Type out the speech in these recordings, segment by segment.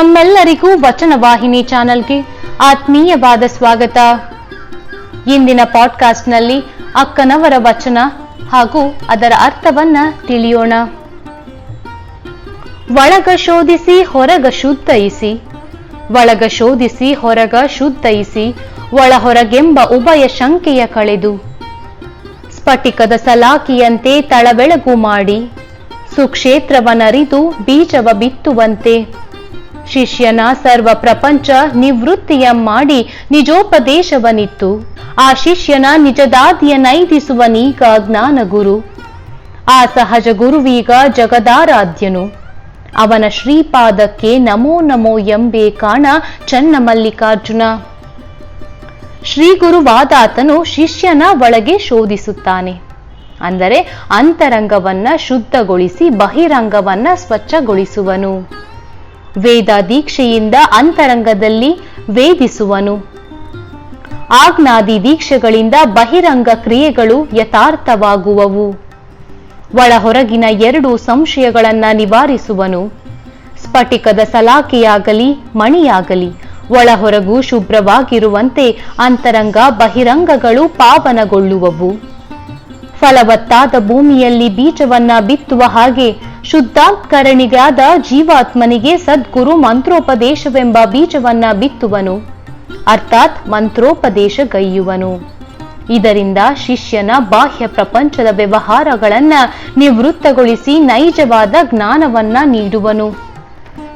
ತಮ್ಮೆಲ್ಲರಿಗೂ ವಚನ ವಾಹಿನಿ ಚಾನೆಲ್ಗೆ ಆತ್ಮೀಯವಾದ ಸ್ವಾಗತ. ಇಂದಿನ ಪಾಡ್ಕಾಸ್ಟ್ನಲ್ಲಿ ಅಕ್ಕನವರ ವಚನ ಹಾಗೂ ಅದರ ಅರ್ಥವನ್ನ ತಿಳಿಯೋಣ. ಒಳಗ ಶೋಧಿಸಿ, ಹೊರಗ ಶುದ್ಧಯಿಸಿ. ಒಳಗ ಶೋಧಿಸಿ, ಹೊರಗ ಶುದ್ಧಯಿಸಿ. ಒಳ ಹೊರಗೆಂಬ ಉಭಯ ಶಂಕೆಯ ಕಳೆದು. ಸ್ಫಟಿಕದ ಸಲಾಕಿಯಂತೆ ತಳಬೆಳಗು ಮಾಡಿ. ಸುಕ್ಷೇತ್ರವನರಿದು ಬೀಜವ ಬಿತ್ತುವಂತೆ. ಶಿಷ್ಯನ ಸರ್ವ ಪ್ರಪಂಚ ನಿವೃತ್ತಿಯ ಮಾಡಿ ನಿಜೋಪದೇಶವನಿತ್ತು. ಆ ಶಿಷ್ಯನ ನಿಜದಾದಿಯ ಜ್ಞಾನ ಗುರು. ಆ ಸಹಜ ಗುರುವೀಗ ಜಗದಾರಾಧ್ಯನು. ಅವನ ಶ್ರೀಪಾದಕ್ಕೆ ನಮೋ ನಮೋ ಎಂಬೆ ಕಾಣ ಚನ್ನ ಮಲ್ಲಿಕಾರ್ಜುನ. ಶ್ರೀ ಗುರುವಾದಾತನು ಶಿಷ್ಯನ ಒಳಗೆ ಶೋಧಿಸುತ್ತಾನೆ. ಅಂದರೆ ಅಂತರಂಗವನ್ನ ಶುದ್ಧಗೊಳಿಸಿ ಬಹಿರಂಗವನ್ನ ಸ್ವಚ್ಛಗೊಳಿಸುವನು. ವೇದ ದೀಕ್ಷೆಯಿಂದ ಅಂತರಂಗದಲ್ಲಿ ವೇದಿಸುವನು. ಆಗ್ನಾದಿ ದೀಕ್ಷೆಗಳಿಂದ ಬಹಿರಂಗ ಕ್ರಿಯೆಗಳು ಯಥಾರ್ಥವಾಗುವವು. ಒಳ ಹೊರಗಿನ ಎರಡು ಸಂಶಯಗಳನ್ನು ನಿವಾರಿಸುವನು. ಸ್ಫಟಿಕದ ಸಲಾಕೆಯಾಗಲಿ, ಮಣಿಯಾಗಲಿ ಒಳ ಹೊರಗು ಶುಭ್ರವಾಗಿರುವಂತೆ ಅಂತರಂಗ ಬಹಿರಂಗಗಳು ಪಾವನಗೊಳ್ಳುವವು. ಫಲವತ್ತಾದ ಭೂಮಿಯಲ್ಲಿ ಬೀಜವನ್ನ ಬಿತ್ತುವ ಹಾಗೆ ಶುದ್ಧಾತ್ಕರಣಿಗಾದ ಜೀವಾತ್ಮನಿಗೆ ಸದ್ಗುರು ಮಂತ್ರೋಪದೇಶವೆಂಬ ಬೀಜವನ್ನ ಬಿತ್ತುವನು. ಅರ್ಥಾತ್ ಮಂತ್ರೋಪದೇಶ ಗೈಯುವನು. ಇದರಿಂದ ಶಿಷ್ಯನ ಬಾಹ್ಯ ಪ್ರಪಂಚದ ವ್ಯವಹಾರಗಳನ್ನ ನಿವೃತ್ತಗೊಳಿಸಿ ನೈಜವಾದ ಜ್ಞಾನವನ್ನ ನೀಡುವನು.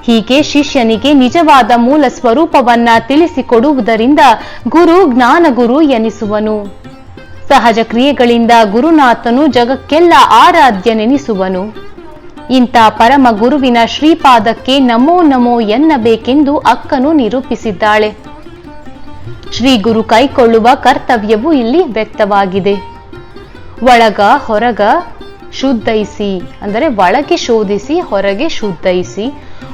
ಹೀಗೆ ಶಿಷ್ಯನಿಗೆ ನಿಜವಾದ ಮೂಲ ಸ್ವರೂಪವನ್ನ ತಿಳಿಸಿಕೊಡುವುದರಿಂದ ಗುರು ಜ್ಞಾನಗುರು ಎನಿಸುವನು. ಸಹಜ ಕ್ರಿಯೆಗಳಿಂದ ಗುರುನಾಥನು ಜಗಕ್ಕೆಲ್ಲ ಆರಾಧ್ಯನೆನಿಸುವನು. ಇಂಥ ಪರಮ ಗುರುವಿನ ಶ್ರೀಪಾದಕ್ಕೆ ನಮೋ ನಮೋ ಎನ್ನಬೇಕೆಂದು ಅಕ್ಕನು ನಿರೂಪಿಸಿದ್ದಾಳೆ. ಶ್ರೀ ಗುರು ಕೈಕೊಳ್ಳುವ ಕರ್ತವ್ಯವು ಇಲ್ಲಿ ವ್ಯಕ್ತವಾಗಿದೆ. ಒಳಗ, ಹೊರಗ ಶುದ್ಧೈಸಿ, ಅಂದರೆ ಒಳಗೆ ಶೋಧಿಸಿ, ಹೊರಗೆ ಶುದ್ಧೈಸಿ,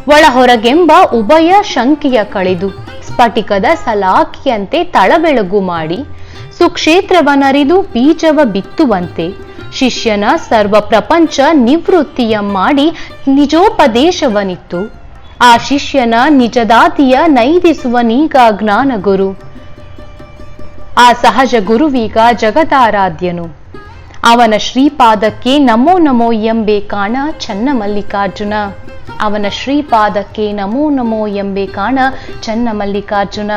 ಒಳ ಹೊರಗೆಂಬ ಉಭಯ ಶಂಕಿಯ ಕಳೆದು, ಸ್ಫಟಿಕದ ಸಲಾಕಿಯಂತೆ ತಳಬೆಳಗು ಮಾಡಿ, ಸುಕ್ಷೇತ್ರವನರಿದು ಬೀಜವ ಬಿತ್ತುವಂತೆ ಶಿಷ್ಯನ ಸರ್ವ ಪ್ರಪಂಚ ನಿವೃತ್ತಿಯ ಮಾಡಿ ನಿಜೋಪದೇಶವನಿತ್ತು. ಆ ಶಿಷ್ಯನ ನಿಜದಾತಿಯ ನೈದಿಸುವ ನೀಗ ಜ್ಞಾನ ಗುರು. ಆ ಸಹಜ ಗುರುವೀಗ ಜಗದಾರಾಧ್ಯನು. ಅವನ ಶ್ರೀಪಾದಕ್ಕೆ ನಮೋ ನಮೋ ಎಂಬೆ ಕಾಣ ಚನ್ನ ಮಲ್ಲಿಕಾರ್ಜುನ. ಅವನ ಶ್ರೀಪಾದಕ್ಕೆ ನಮೋ ನಮೋ ಎಂಬೆ ಕಾಣ ಚನ್ನ ಮಲ್ಲಿಕಾರ್ಜುನ.